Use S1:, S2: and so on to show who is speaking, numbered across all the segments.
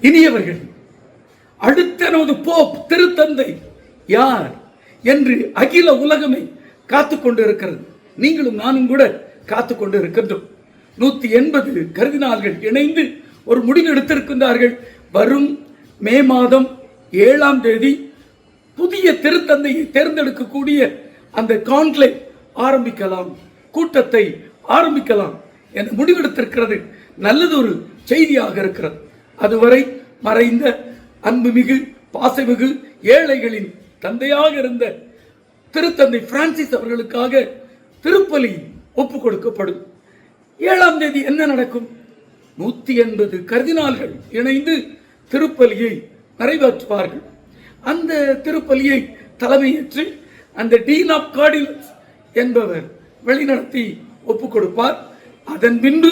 S1: இனியவர்கள் அடுத்த நமது போப் திருத்தந்தை யார் என்று அகில உலகமே காத்து கொண்டு இருக்கிறது நீங்களும் நானும் கூட காத்து கொண்டு இருக்கின்றோம் நூத்தி எண்பது கருதினார்கள் இணைந்து ஒரு முடிவு எடுத்திருக்கின்றார்கள். வரும் மே மாதம் ஏழாம் தேதி புதிய திருத்தந்தையை தேர்ந்தெடுக்கக்கூடிய அந்த கான்க்ளேவ் ஆரம்பிக்கலாம் கூட்டத்தை ஆரம்பிக்கலாம் என முடிவெடுத்திருக்கிறது. நல்லதொரு செய்தியாக இருக்கிறது. அதுவரை மறைந்த அன்புமிகு பாசமிகு ஏழைகளின் தந்தையாக இருந்த திருத்தந்தை பிரான்சிஸ் அவர்களுக்காக திருப்பலி ஒப்பு கொடுக்கப்படும். ஏழாம் தேதி என்ன நடக்கும்? நூத்தி எண்பது கர்தினால்கள் இணைந்து திருப்பலியை நிறைவேற்றுவார்கள். அந்த திருப்பலியை தலைமையேற்று அந்த டீன் ஆஃப் கார்டினல்ஸ் என்பவர் வழிநடத்தி ஒப்பு கொடுப்பார். அதன் பின்பு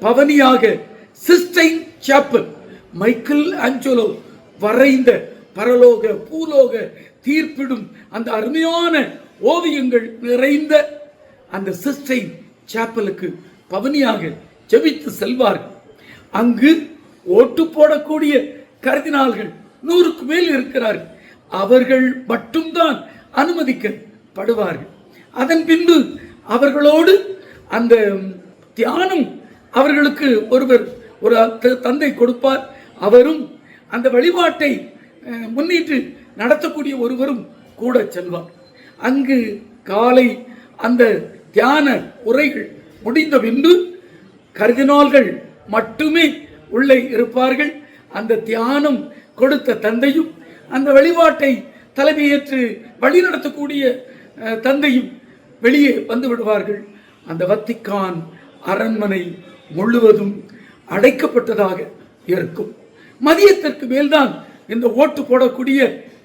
S1: பவனியாக சிஸ்டைன் சாப்பல் மைக்கேல் ஆஞ்சலோ வரைந்த பரலோக பூலோக தீர்ப்பிடும் அந்த அருமையான ஓவியங்கள் நிறைந்த அந்த சிஸ்டை சாப்பலுக்கு பவனியாக ஜெபித்து செல்வார்கள் அங்கு ஓட்டு போடக்கூடிய கருதினால்கள் நூறுக்கு மேல் இருக்கிறார்கள். அவர்கள் மட்டும்தான் அனுமதிக்கப்படுவார்கள். அதன் பின்பு அவர்களோடு அந்த தியானம் அவர்களுக்கு ஒருவர் ஒரு தந்தை கொடுப்பார். அவரும் அந்த வழிபாட்டை முன்னிட்டு நடத்தக்கூடிய ஒருவரும் கூட செல்வார். அங்கு காலை அந்த தியான உரைகள் முடிந்த பின்பு கர்தினால்கள் மட்டுமே உள்ளே இருப்பார்கள். அந்த தியானம் கொடுத்த தந்தையும் அந்த வழிபாட்டை தலைமையேற்று வழி நடத்தக்கூடிய தந்தையும் வெளியே வந்து விடுவார்கள். அந்த வத்திக்கான் அரண்மனை முழுவதும் அடைக்கப்பட்டதாக இருக்கும். மதியத்திற்கு மேல்தான் இந்த ஓட்டு போடக்கூடிய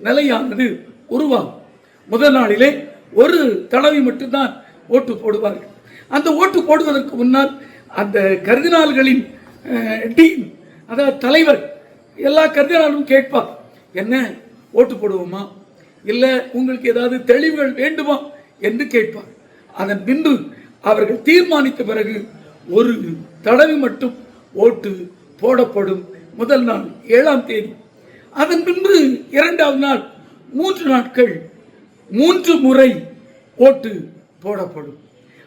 S1: நிலையானது உருவாகும். முதல் நாளிலே ஒரு தடவை மட்டும்தான் ஓட்டு போடுவார்கள். அந்த ஓட்டு போடுவதற்கு முன்னால் அந்த கர்தினால்களின் டீம் அதாவது தலைவர் எல்லா கர்தினாலும் கேட்பார் என்ன ஓட்டு போடுவோமா? இல்லை உங்களுக்கு ஏதாவது தெளிவுகள் வேண்டுமா? என்று கேட்பார். அதன் பின்பு அவர்கள் தீர்மானித்த பிறகு ஒரு தடவை மட்டும் ஓட்டு போடப்படும் முதல் நாள் ஏழாம் தேதி. அதன் பின்பு இரண்டாவது நாள் மூன்று நாட்கள் மூன்று முறை ஓட்டு போடப்படும்.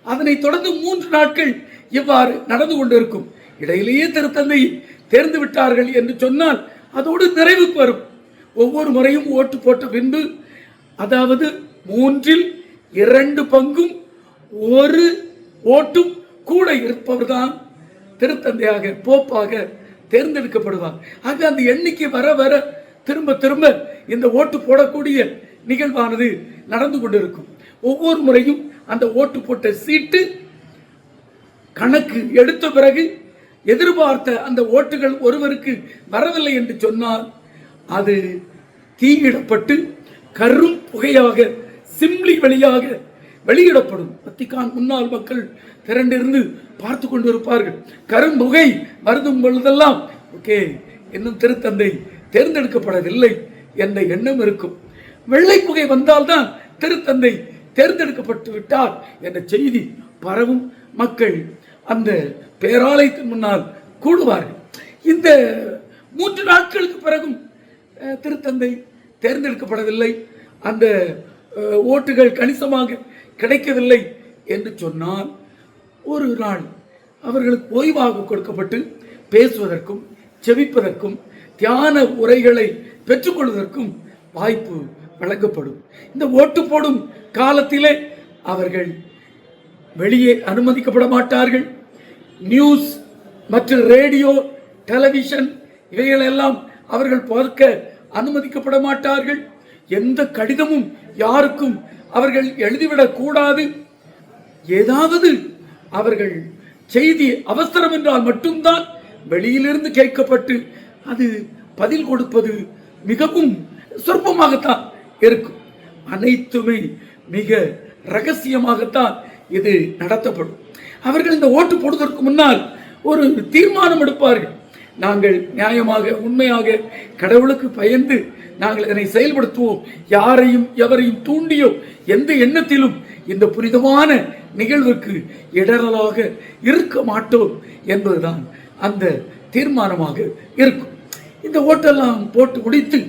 S1: அதனைத் தொடர்ந்து மூன்று நாட்கள் இவ்வாறு நடந்து கொண்டிருக்கும். இடையிலேயே திருத்தந்தை தேர்ந்து விட்டார்கள் என்று சொன்னால் அதோடு நிறைவுக்கு வரும். ஒவ்வொரு முறையும் ஓட்டு போட்ட பின்பு அதாவது மூன்றில் இரண்டு பங்கும் ஒரு ஓட்டும் கூட இருப்பவர்தான் திருத்தந்தையாக போப்பாக தேர்ந்தெடுக்கப்படுவார். ஆக அந்த எண்ணிக்கை வர வர திரும்ப திரும்ப இந்த ஓட்டு போடக்கூடிய நிகழ்வானது நடந்து கொண்டிருக்கும். ஒவ்வொரு முறையும் அந்த ஓட்டு போட்ட சீட்டு கணக்கு எடுத்த பிறகு எதிர்பார்த்த அந்த ஓட்டுகள் ஒருவருக்கு வரவில்லை என்று சொன்னால் அது தீயிடப்பட்டு கரும் புகையாக சிம்லி வழியாக வெளியிடப்படும். வத்திக்கான் முன்னாள் மக்கள் திரண்டிருந்து பார்த்து கொண்டிருப்பார்கள். கரும்புகை வருதும் பொழுதெல்லாம் ஓகே இன்னும் திருத்தந்தை தேர்ந்தெடுக்கப்படவில்லை என்ற எண்ணம் இருக்கும். வெள்ளை புகை வந்தால்தான் திருத்தந்தை தேர்ந்தெடுக்கப்பட்டு விட்டார் என்ற செய்தி பரவும் மக்கள் அந்த பேராலயத்தின் முன்னால் கூடுவார்கள். இந்த மூன்று நாட்களுக்கு பிறகும் திருத்தந்தை தேர்ந்தெடுக்கப்படவில்லை. அந்த ஓட்டுகள் கணிசமாக கிடைக்கவில்லை என்று சொன்னால் ஒரு நாள் அவர்களுக்கு ஓய்வாக கொடுக்கப்பட்டு பேசுவதற்கும் செவிப்பதற்கும் தியான உரைகளை பெற்றுக்கொள்வதற்கும் வாய்ப்பு வழங்கப்படும். இந்த ஓட்டு போடும் காலத்திலே அவர்கள் வெளியே அனுமதிக்கப்பட மாட்டார்கள். நியூஸ் மற்றும் ரேடியோ டெலிவிஷன் இவைகளெல்லாம் அவர்கள் பார்க்க அனுமதிக்கப்பட மாட்டார்கள். எந்த கடிதமும் யாருக்கும் அவர்கள் எழுதிவிடக் கூடாது ஏதாவது அவர்கள் செய்தி அவசரம் என்றால் மட்டும்தான் வெளியிலிருந்து கேட்கப்பட்டு அது பதில் கொடுப்பது மிகவும் சொற்பமாகத்தான் இருக்கும். அனைத்துமே மிக ரகசியமாகத்தான் இது நடத்தப்படும். அவர்கள் இந்த ஓட்டு போடுவதற்கு முன்னால் ஒரு தீர்மானம் எடுப்பார்கள். நாங்கள் நியாயமாக உண்மையாக கடவுளுக்கு பயந்து நாங்கள் இதனை செயல்படுத்துவோம். யாரையும் எவரையும் தூண்டியோ எந்த எண்ணத்திலும் இந்த புனிதமான நிகழ்வுக்கு இடரலாக இருக்க மாட்டோம் என்பதுதான் அந்த தீர்மானமாக இருக்கும். இந்த ஓட்டெல்லாம் போட்டு முடித்து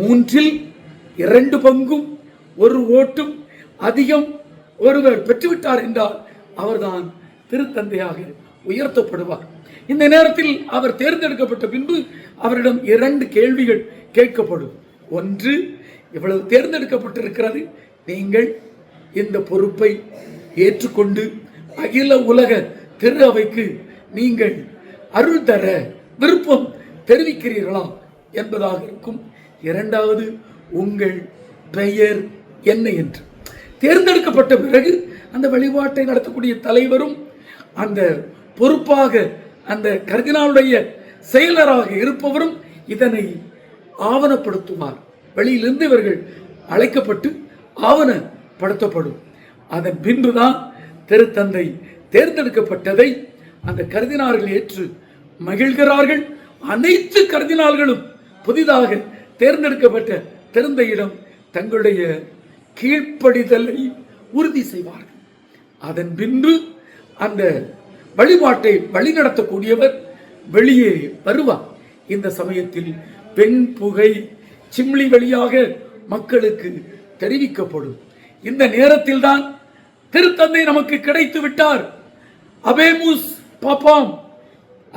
S1: மூன்றில் இரண்டு பங்கும் ஒரு ஓட்டும் அதிகம் ஒருவர் பெற்றுவிட்டார் என்றால் அவர்தான் திருத்தந்தையாக உயர்த்தப்படுவார். இந்த நேரத்தில் அவர் தேர்ந்தெடுக்கப்பட்ட பின்பு அவரிடம் இரண்டு கேள்விகள் கேட்கப்படும். ஒன்று இவ்வளவு தேர்ந்தெடுக்கப்பட்டிருக்கிறது. நீங்கள் இந்த பொறுப்பை ஏற்றுக்கொண்டு அகில உலக திரு அவைக்கு நீங்கள் அருள் தர விருப்பம் தெரிவிக்கிறீர்களா? என்பதாக இருக்கும். இரண்டாவது உங்கள் பெயர் என்ன? என்று. தேர்ந்தெடுக்கப்பட்ட பிறகு அந்த வழிபாட்டை நடத்தக்கூடிய தலைவரும் அந்த பொறுப்பாக அந்த கர்தினாலுடைய செயலராக இருப்பவரும் இதனை ஆவணப்படுத்துவார். வெளியிலிருந்து இவர்கள் அழைக்கப்பட்டு ஆவணப்படுத்தப்படும். அதன் பின்புதான் திருத்தந்தை தேர்ந்தெடுக்கப்பட்டதை அந்த கருதினார்கள் ஏற்று மகிழ்கிறார்கள். அனைத்து கருதினால்களும் புதிதாக தேர்ந்தெடுக்கப்பட்ட திருந்தையிடம் தங்களுடைய கீழ்ப்படிதலை உறுதி செய்வார்கள். அதன் பின்பு அந்த வழிபாட்டை வழிநடத்தக்கூடியவர் வெளியே வருவார். இந்த சமயத்தில் பெண் புகை சிம்லி வழியாக மக்களுக்கு தெரிவிக்கப்படும். இந்த நேரத்தில் தான் திருத்தந்தை நமக்கு கிடைத்து விட்டார். அபேமுஸ் பாப்பாம்.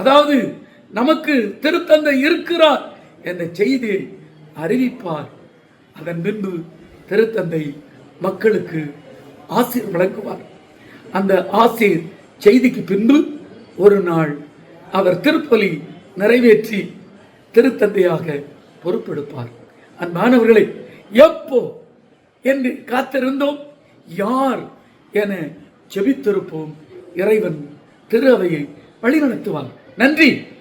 S1: அதாவது நமக்கு திருத்தந்தை இருக்கிறார் என்ற செய்தியை அறிவிப்பார். அதன் பின்பு திருத்தந்தை மக்களுக்கு ஆசீர் வழங்குவார். அந்த ஆசீர் செய்திக்கு பின்பு ஒரு நாள் அவர் திருப்பலி நிறைவேற்றி திருத்தந்தையாக பொறுப்பெடுப்பார். அன்பானவர்களை எப்போ என்று காத்திருந்தோம்? யார் என ஜெபித்திருப்போம் இறைவன் திரு அவையை வழிநடத்துவார். நன்றி.